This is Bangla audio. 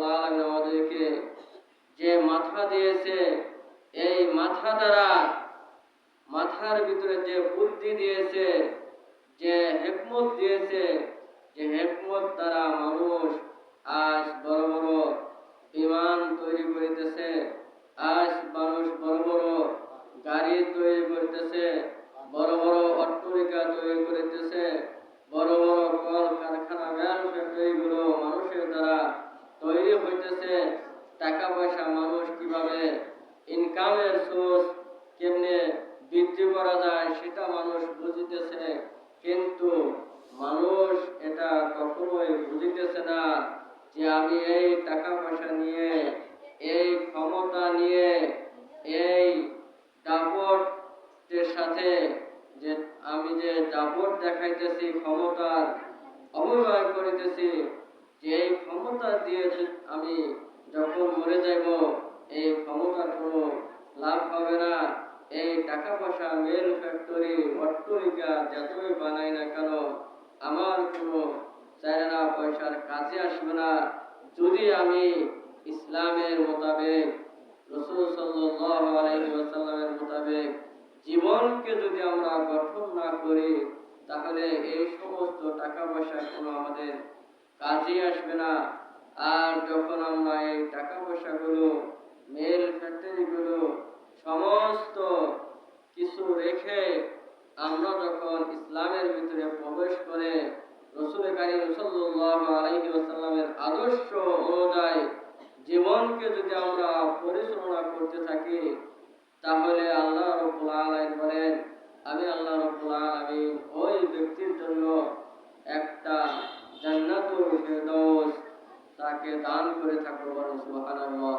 আমাদেরকে যে মাথা দিয়েছে, এই মাথা দ্বারা মাথার ভিতরে যে বুদ্ধি দিয়েছে, যে হেকমত দিয়েছে, যে হেকমত দ্বারা মানুষ আজ বড় বড় বিমান তৈরি করিতেছে, আজ মানুষ বড় বড় গাড়ি তৈরি করিতেছে, বড় বড় অট্টরিকা তৈরি করিতেছে কীভাবে ইনকামের সোর্স কেমনে বৃদ্ধি করা যায় সেটা মানুষ বুঝিতেছে কিন্তু মানুষ এটা কখনোই বুঝিতেছে না যে আমি এই টাকা পয়সা নিয়ে, এই ক্ষমতা নিয়ে, এই দাপটের সাথে যে আমি যে দাপট দেখাইতেছি, ক্ষমতার অবহেলা করিতেছি, যে এই ক্ষমতা দিয়ে আমি যখন মরে যাইব এই ক্ষমতার কোনো লাভ হবে না। এই টাকা পয়সা মেল ফ্যাক্টরি অট্টরিকা যতই বানাই না কেন, আমার কোনো চায়না পয়সার কাছে আসবে না। যদি আমি ইসলামের মোতাবেক, রসুল ওয়াসাল্লামের মোতাবেক জীবনকে যদি আমরা গঠন না করি, তাহলে এই সমস্ত টাকা পয়সা কোনো আমাদের কাজে আসবে না। আর যখন আমরা এই টাকা পয়সাগুলো মেল ফ্যাক্টরিগুলো সমস্ত কিছু রেখে আমরা যখন ইসলামের ভিতরে প্রবেশ করে রসুল কারিম ওয়াসাল্লামের আদর্শ অনুযায়ী জীবনকে যদি আমরা পরিচালনা করতে থাকি, তাহলে আল্লাহ রব্বুল আলামিন বলেন, আমি আল্লাহ রব্বুল আলামিন ওই ব্যক্তির জন্য একটা ফেরদৌস তাকে দান করে থাকব বলেন সুবহানাল্লাহ।